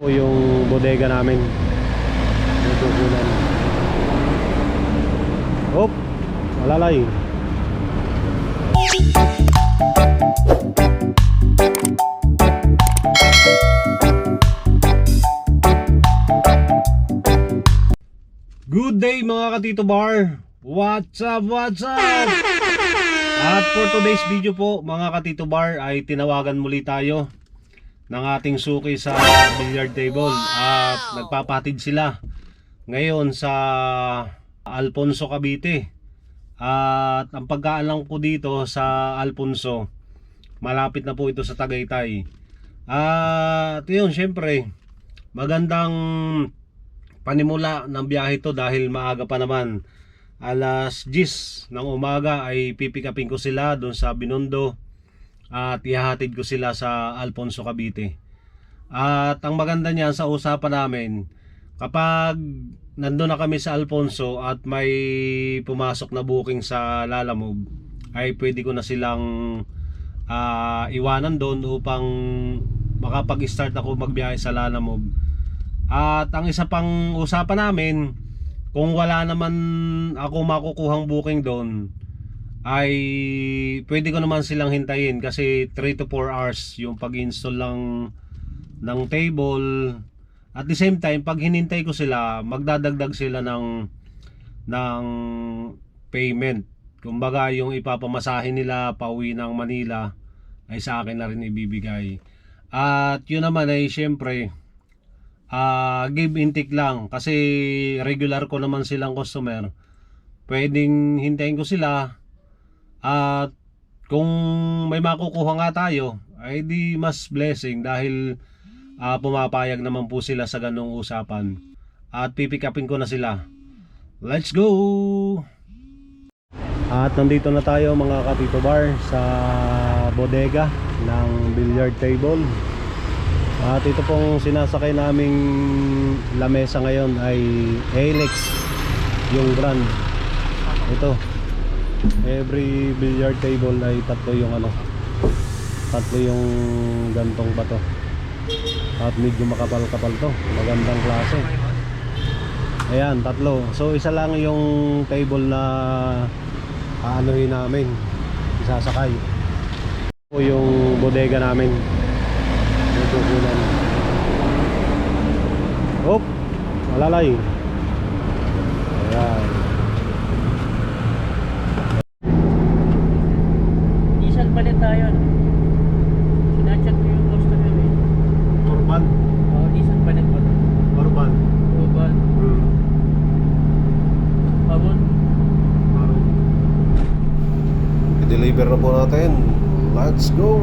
po yung bodega namin. Yung tukunan. Hop! Malalay. Good day mga katito bar! What's up, what's up? At for today's video po mga katito bar ay tinawagan muli tayo ng ating suki sa billiard table. At nagpapatid sila ngayon sa Alfonso Cavite. At ang pagkaalam ko dito sa Alfonso malapit na po ito sa Tagaytay. At yun syempre magandang panimula ng biyahe to dahil maaga pa naman. Alas 10 ng umaga ay pipikapin ko sila doon sa Binondo at ihahatid ko sila sa Alfonso Cavite. At ang maganda niyan sa usapan namin, kapag nandun na kami sa Alfonso at may pumasok na booking sa Lalamove, ay pwede ko na silang ah, iwanan doon upang makapag-start ako magbiyahe sa Lalamove. At ang isa pang usapan namin, kung wala naman ako makukuhang booking doon, ay pwede ko naman silang hintayin kasi 3 to 4 hours yung pag-install lang ng table. At the same time pag hinintay ko sila magdadagdag sila ng ng payment. Kumbaga yung ipapamasahin nila pauwi ng Manila ay sa akin na rin ibibigay. At yun naman ay syempre ah give and take lang. Kasi regular ko naman silang customer. Pwedeng hintayin ko sila at kung may makukuha nga tayo, ay di mas blessing dahil ah, pumapayag naman po sila sa ganong usapan. At pipikapin ko na sila. Let's go! At nandito na tayo mga katito bar sa bodega ng billiard table. At ito pong sinasakay naming lamesa ngayon ay Alex yung brand. Ito, every billiard table ay tatlo yung ano tatlo yung gantong bato. At medyo makapal-kapal to magandang klase. Ayan tatlo. So isa lang yung table na aanuhin namin isasakay. Ito yung bodega namin. Yung tukunan hop malalay ayan Tayo. no? Sinachat ko yung customer eh. urban Oh, diesel palit pa to. urban Global. hmm. Pabon. I-deliver na po natin. Let's go!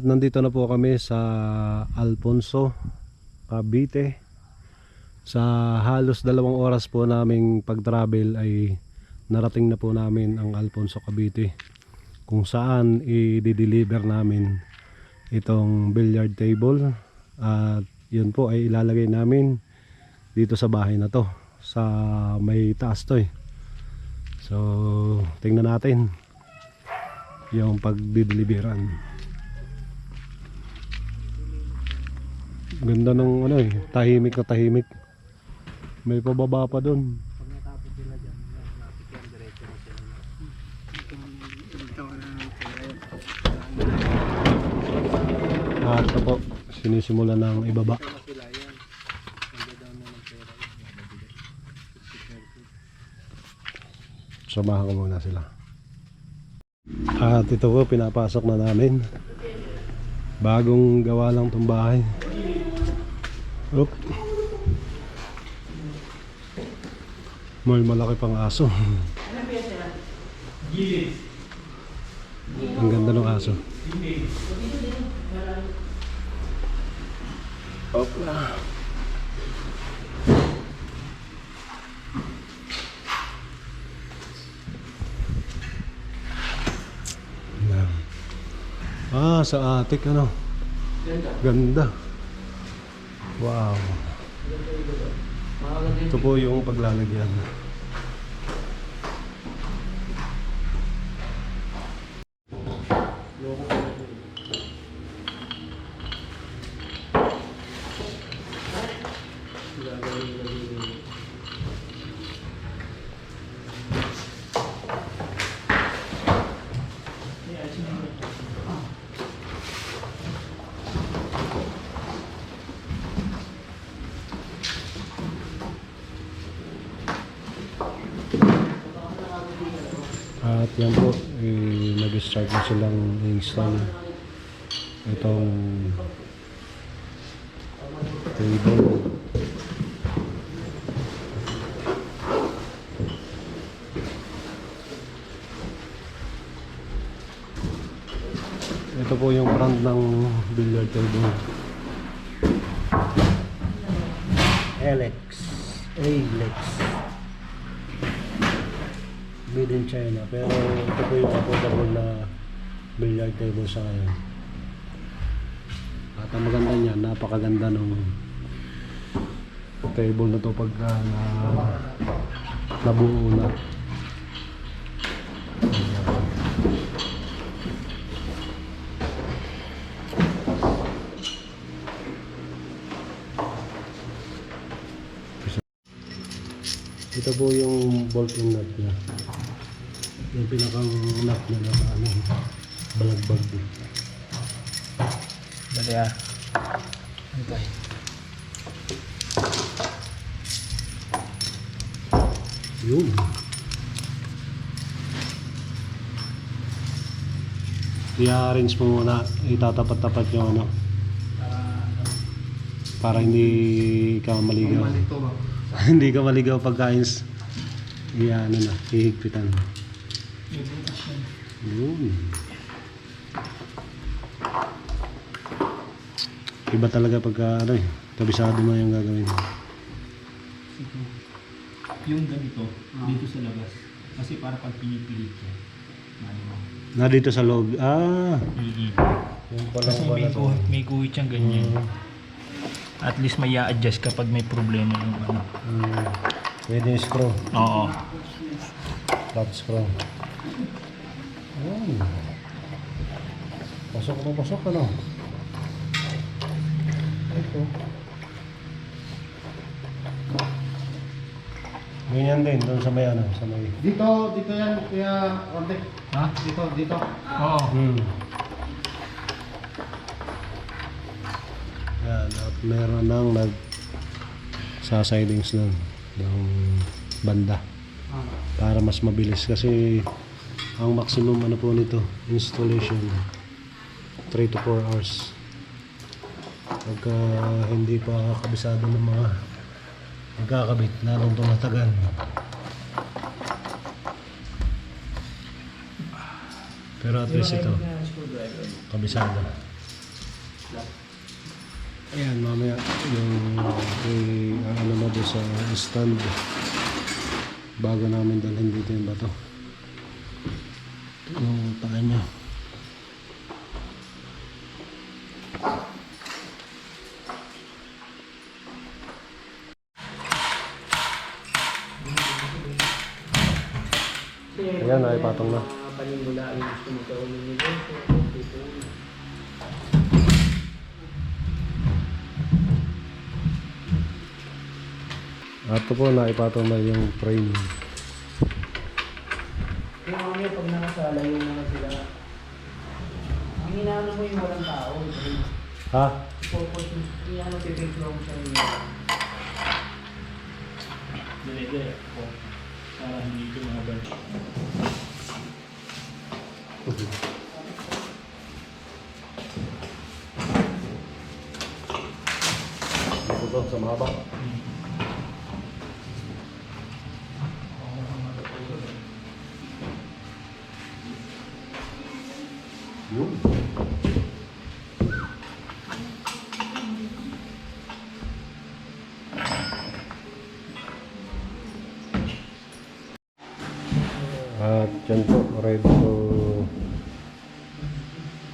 At nandito na po kami sa Alfonso, Cavite. Sa halos dalawang oras po naming pag-travel ay narating na po namin ang Alfonso, Cavite. Kung saan i-deliver namin itong billiard table. At yun po ay ilalagay namin dito sa bahay na to. Sa may taas to eh. So, tingnan natin yung pagdideliveran. Ganda ng ano eh, tahimik na tahimik. May pababa pa doon. At ito po, sinisimula ng ibaba. Samahan ko muna sila. At ito po, pinapasok na namin. Bagong gawa lang itong bahay. Oop. May malaki pang aso. Ang ganda ng aso. Opla. Ah, sa atik ano? Ganda. Wow. Ito po yung paglalagyan. At yan po, eh, nag-start na silang install itong table. Ito po yung front ng billiard table. Alex. Alex. Made in China. Pero ito po yung affordable na billiard table sa ngayon. At ang maganda niya, napakaganda ng table na to pagka na nabuo na. Ito po yung bolt-in nut niya. Yung pinakang niya na ano, balagbag din. Dali ah. Okay. Yun. I-arrange mo muna, itatapat-tapat yung ano, para hindi ka maligaw. hindi ka maligaw pagkain. s- Yun. Iba talaga pagka ano eh, kabisado mo yung gagawin. Yung ganito, dito sa labas. Kasi para pag pinipilit ka, ano mo. Na dito sa loob. Ah, yung pala Kasi may, guhit, may guhit siyang ganyan. At least may adjust kapag may problema yung ano. Hmm. Pwede yung screw. Oo. Flat screw. Ayun. Pasok mo, pasok ano. Ito. Ganyan din, doon sa may ano, sa may... Dito, dito yan, kuya Ronde. Ha? Dito, dito. Oo. Hmm. Yan, at meron nang nag sa sidings nun ng banda para mas mabilis kasi ang maximum ano po nito installation 3 to 4 hours. Pagka hindi pa kabisado ng mga magkakabit lalong tumatagal. Pero at least ito kabisado. Ayan mamaya yung eh, ano na sa stand. Bago namin dalhin dito yung bato yung paa niya Ayan, naipatong na. Mga panimula yung gusto mo gawin ng negosyo. okay po yun. At ito po, naipatong na yung frame. Pag nakasala yung mga sila, ang inaano mo yung walang tao. eh. Ha? Yung inaano pipiglo mo sa inyo. Dali-dali ako. Para hindi ko mga bal. Dito to, sa mahaba. Yun. At yan po, ready to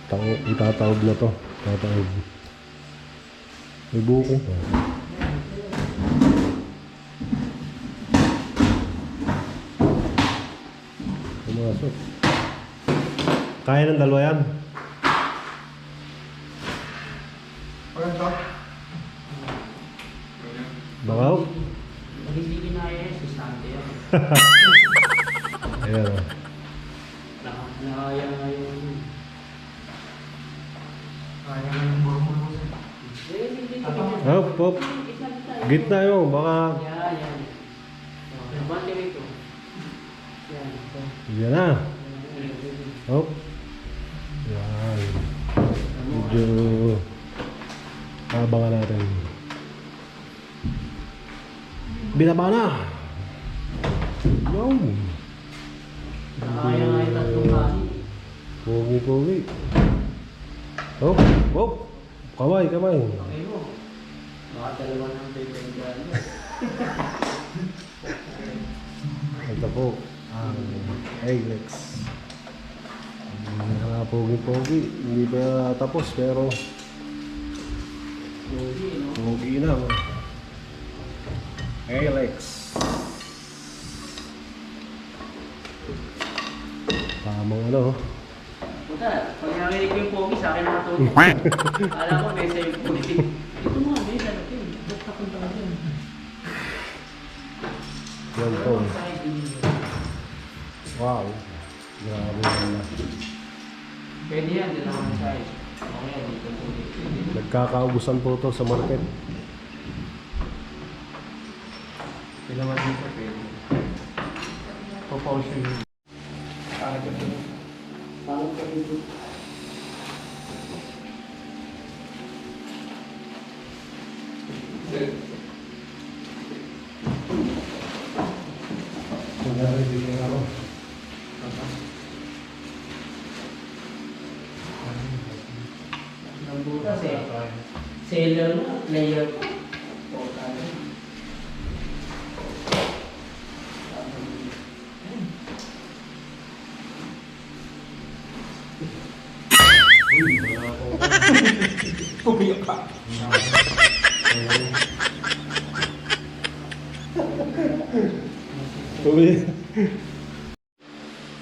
tang itatawag na to. Tatawag. May buko. Pumasok. Kaya ng dalawa yan. Bakaw? Hindi kinaya yan, sisante yan. Ayan o. Nak- Nakaya nga yung... Kaya nga yung hindi ko ganyan. Hop, hop. Gitna, yun, baka... Yan, yan. Oh, bante rito. Yan, ito. Yan na. Hop. Yan. Medyo... Abangan natin. Binaba na. Yun. Nakaya nga yung tatlong kanin. Pogi, pogi. Hop, hop. Kamay, kamay. Okay mo. Baka dalawa ng paper dyan. Ito po, ang Eglex. Mga pogi-pogi. Hindi pa tapos pero Pogi, no? pogi na. Eglex. Tamang ano. Narinig ko yung pogi, sa akin nakatulog. Alam ko, may sa'yo pogi. Ito nga, may sarap yun. Ba't napunta ka dyan? Yan po. Wow. Grabe na. Pwede yan, dalawang size. Okay, dito pogi. Nagkakaubusan po to sa market. Dalawa dito, pwede. Kaya ko dito. Ka dito? Nabutas eh. Seller na. Puta na. Pumiyak ka. Tuwi.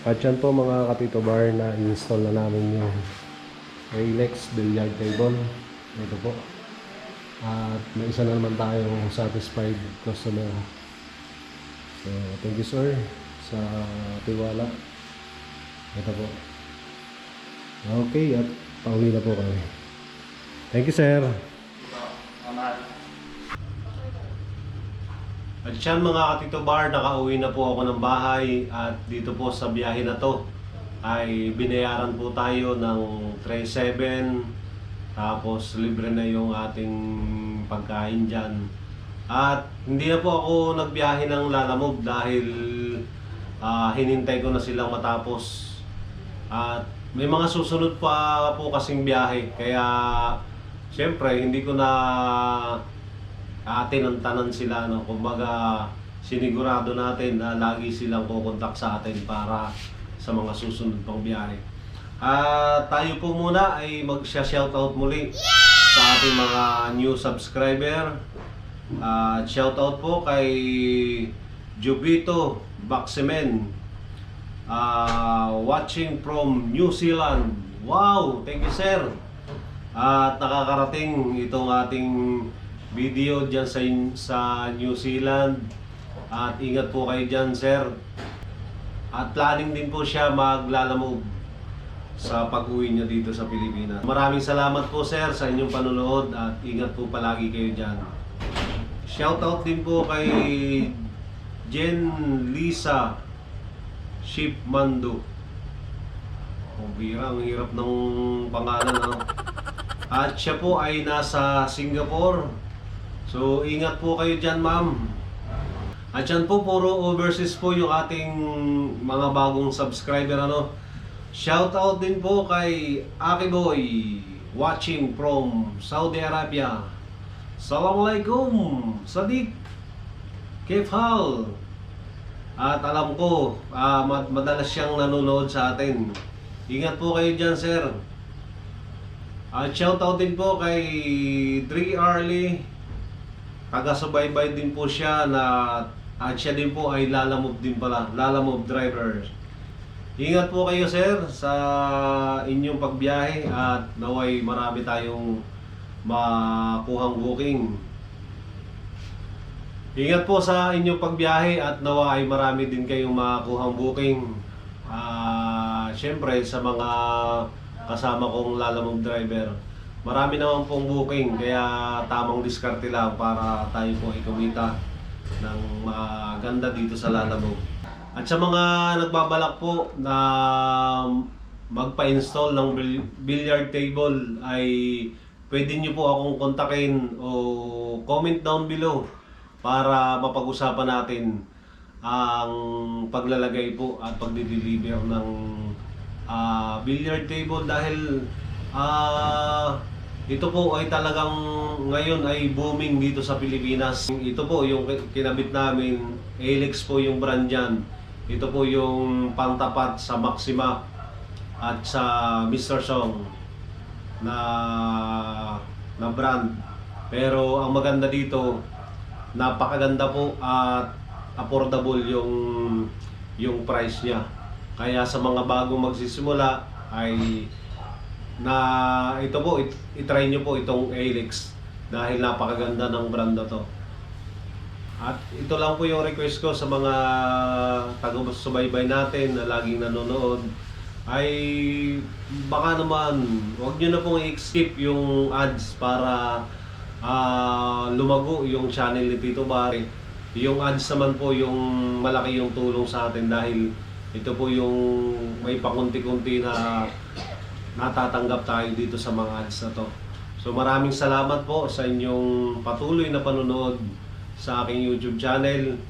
At yan po mga katito bar na install na namin yung Alex billiard table. Ito po. At may isa na naman tayong satisfied customer. So, thank you sir sa tiwala. Ito po. Okay, at pauwi na po kami. Thank you sir. At siyan mga katito bar, nakauwi na po ako ng bahay at dito po sa biyahe na to ay binayaran po tayo ng 3.7 tapos libre na yung ating pagkain dyan. At hindi na po ako nagbiyahe ng Lalamove dahil ah, hinintay ko na silang matapos. At may mga susunod pa po kasing biyahe kaya syempre hindi ko na atin ang tanan sila no kumbaga sinigurado natin na lagi silang kukontak sa atin para sa mga susunod pang biyahe. At tayo po muna ay mag-shoutout muli sa ating mga new subscriber. At Uh, shoutout po kay Jubito Baximen. ah, watching from New Zealand. Wow, thank you sir. At nakakarating itong ating video dyan sa, sa New Zealand. At ingat po kayo dyan sir. At planning din po siya maglalamove sa pag-uwi niya dito sa Pilipinas. Maraming salamat po sir sa inyong panonood at ingat po palagi kayo dyan. Shoutout din po kay Jen Lisa Ship Mando. Oh, bira, ang hirap ng pangalan. Ano? At siya po ay nasa Singapore. So, ingat po kayo dyan, ma'am. At yan po, puro overseas po yung ating mga bagong subscriber. Ano? Shoutout din po kay Aki Boy watching from Saudi Arabia. Assalamualaikum, Sadiq. Kif hal? At alam ko, mad- madalas siyang nanonood sa atin. Ingat po kayo dyan, sir. At shoutout din po kay Dre Arley. Taga-subaybay din po siya na at siya din po ay lalamove din pala, lalamove driver. Ingat po kayo sir sa inyong pagbiyahe at naway marami tayong makuhang booking. Ingat po sa inyong pagbiyahe at nawa ay marami din kayong makuhang booking. Ah, syempre sa mga kasama kong lalamove driver. Marami naman pong booking kaya tamang diskarte lang para tayo po ay ng maganda dito sa Lalamove. At sa mga nagbabalak po na magpa-install ng bil- billiard table ay pwede nyo po akong kontakin o comment down below para mapag-usapan natin ang paglalagay po at pagde-deliver ng ah, billiard table dahil ah, ito po ay talagang ngayon ay booming dito sa Pilipinas. Ito po yung kinabit namin, Alex po yung brand yan. Ito po yung pantapat sa Maxima at sa Mr. Song na na brand. Pero ang maganda dito, napakaganda po at affordable yung yung price niya. Kaya sa mga bagong magsisimula ay na ito po, it, itry nyo po itong Alex dahil napakaganda ng brand to. At ito lang po yung request ko sa mga taga-subaybay natin na laging nanonood ay baka naman wag nyo na pong i-skip yung ads para ah, lumago yung channel ni Tito Barry. Yung ads naman po yung malaki yung tulong sa atin dahil ito po yung may pakunti-kunti na natatanggap tayo dito sa mga ads na to. So maraming salamat po sa inyong patuloy na panonood sa aking YouTube channel.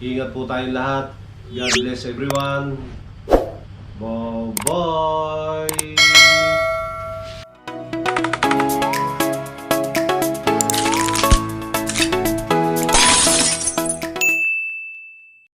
Ingat po tayong lahat. God bless everyone. Bye-bye!